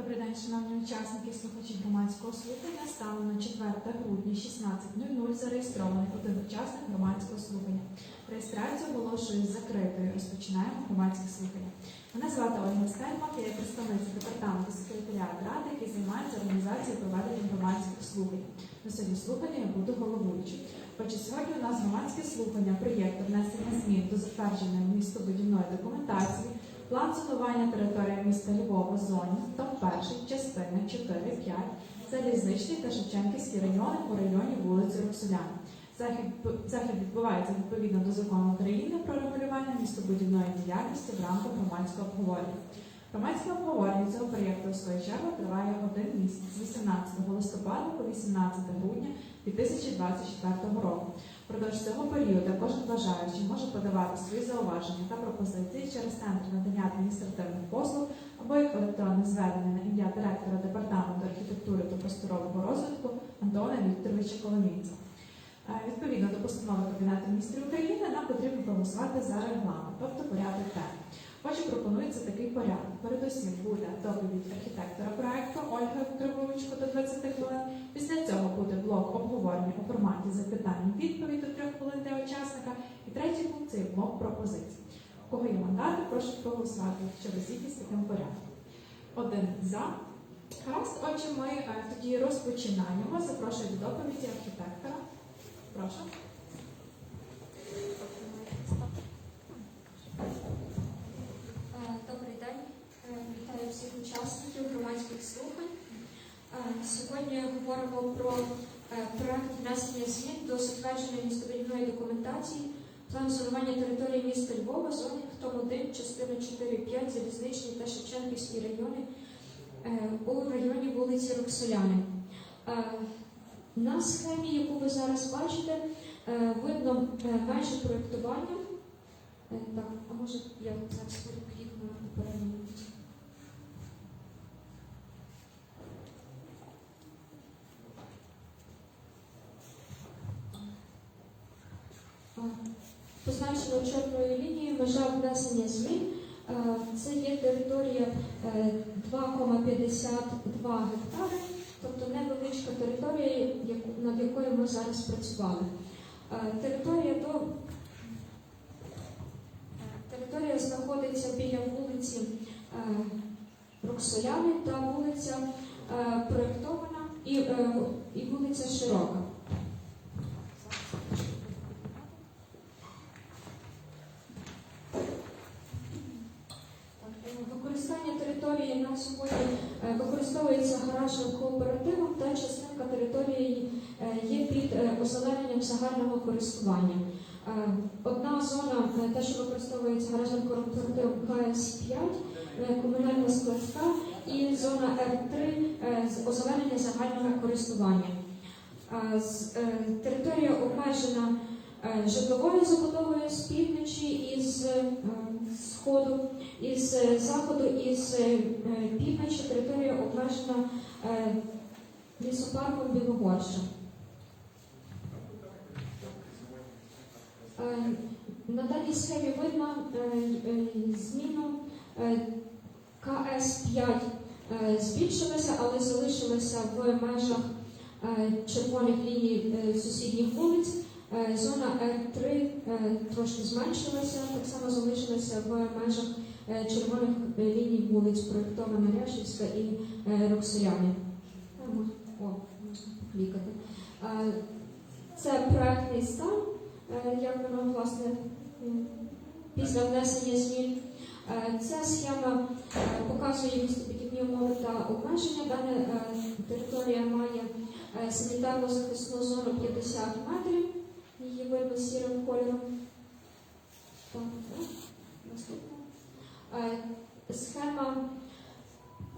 Добрий день, шановні учасники слухачі громадського слухання. Станом на 4 грудня 16.00 зареєстрований один учасник громадського слухання. Реєстрацію оголошую закритою. Розпочинаємо громадське слухання. Мене звати Ольга Стельмах, я є представниця департаменту секретаріату ради, який займається організацією проведення громадських слухань. На сьогодні слухання я буду головуючим. Отже, сьогодні у нас громадське слухання проєкту внесення змін до затвердженої містобудівної документації План зонування території міста Львова в зоні том 1 частини 4-5 залізничний та Шевченківський райони у районі вулиці Роксоляни. Захід, відбувається відповідно до закону України про регулювання містобудівної діяльності в рамках громадського обговорення. Громадське обговорення цього проєкту у свою чергу триває один місяць з 18 листопада по 18 грудня 2024 року. Впродовж цього періоду кожен бажаючий може подавати свої зауваження та пропозиції через центр надання адміністративних послуг або як електронне звернення на ім'я директора департаменту архітектури та просторового розвитку Антона Вікторовича Коломійця. Е, Відповідно до постанови Кабінету міністрів України нам потрібно проголосувати за регламент, тобто порядок денний. Отже, пропонується такий порядок. Передусім буде доповідь архітектора проекту Ольги Григоровичко до 20 хвилин. Після цього буде блок обговорення у форматі запитань відповідь до 3 хвилин для учасника. І третій пункт це блок пропозицій. У кого є мандати, прошу проголосувати, ви з таким порядком. Один за. Гаразд, отже, ми е, тоді розпочинаємо. Запрошую до доповіді архітектора. Прошу. Е, Добрий день, Е, вітаю всіх учасників громадських слухань. Е, Сьогодні говоримо про е, проект внесення змін до затвердженої містобудівної документації, план зонування території міста Львова, зони том 1, частини 4-5, залізничний та Шевченківський райони е, у районі вулиці Роксоляни. Е, На схемі, яку ви зараз бачите, видно межі проєктування. Так, а може я зараз переклікну на попередньому. А, Позначено чорною лінією межа внесення змін. Е, Це є територія е, 2,52 гектари, тобто невеличка територія, над якою ми зараз працювали. Е, Територія до Територія знаходиться біля вулиці е, Роксоляни та вулиця е, проєктована і, е, і вулиця Широка. Так, е, Використання території на сьогодні е, використовується гаражним кооперативом та частинка території е, є під е, озелененням загального користування. Одна зона, те, що використовується гаражним кооперативом КС-5, е, комунальна складська, і зона Р3 е, озеленення загального користування. Територія обмежена житловою забудовою з півночі і з сходу, і з е, заходу, і з е, півночі територія обмежена е, лісопарком Білогорща. Е, На даній схемі видно е, е, зміну е, КС-5 е, збільшилася, але залишилася в межах е, червоних ліній е, сусідніх вулиць. Е, Зона Р3 е, трошки зменшилася, так само залишилася в межах е, червоних ліній вулиць, проєктована Ряшівська і Роксоляни. О, можна Це проектний стан, як воно власне після внесення змін. Ця схема показує містобудівні умови та обмеження. Дана територія має санітарно-захисну зону 50 метрів. Схема,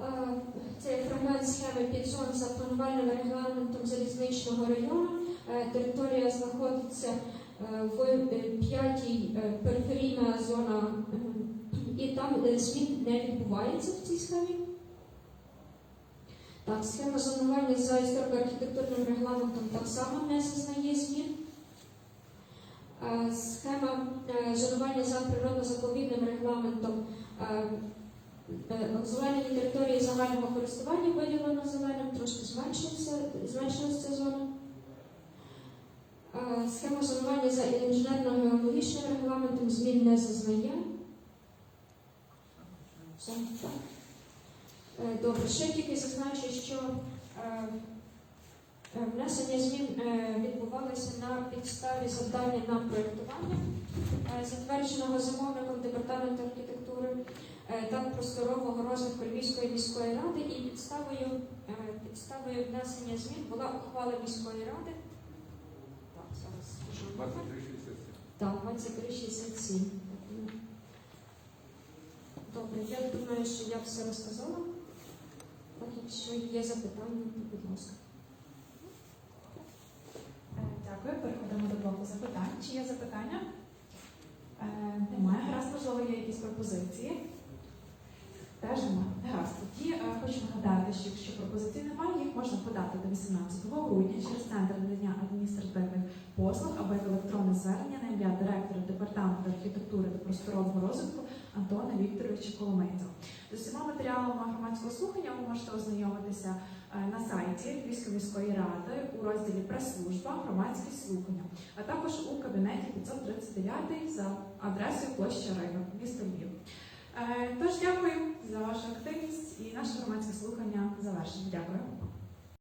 е, це фрагмент схеми підзон за планувальним регламентом залізничного району. Е, Територія знаходиться е, в е, п'ятій е, периферійна зона, е, і там е, змін не відбувається в цій схемі. Так, схема зонування за історико-архітектурним регламентом так само не зазнає змін. Е, Схема е, зонування за природно-заповідним регламентом е, Е, території загального користування виділено зеленим, трошки зменшилася, зона. Е, Схема зонування за інженерно-геологічним регламентом змін не зазнає. Добре, ще тільки зазначу, що внесення змін відбувалося на підставі завдання на проєктування, затвердженого замовником департаменту архітектури е, та просторового розвитку Львівської міської ради, і підставою, е, підставою внесення змін була ухвала міської ради. Так, зараз скажу. 2367. Так, 2367. Добре, я думаю, що я все розказала. Так, якщо є запитання, то будь ласка. Е, Дякую. Переходимо до блоку запитань. Чи є запитання? Немає. Гаразд, якісь пропозиції? Теж немає. Гаразд. Тоді е, хочу нагадати, що якщо пропозицій немає, їх можна подати до 18 грудня через центр надання адміністративних послуг або як електронне звернення на ім'я директора департаменту архітектури та просторового розвитку Антона Вікторовича Коломийця. З усіма матеріалами громадського слухання ви можете ознайомитися на сайті Львівської міської ради у розділі Прес-служба громадські слухання, а також у кабінеті 539 за адресою площа Ринок, місто Львів. Е, Тож дякую за вашу активність і наше громадське слухання завершено. Дякую.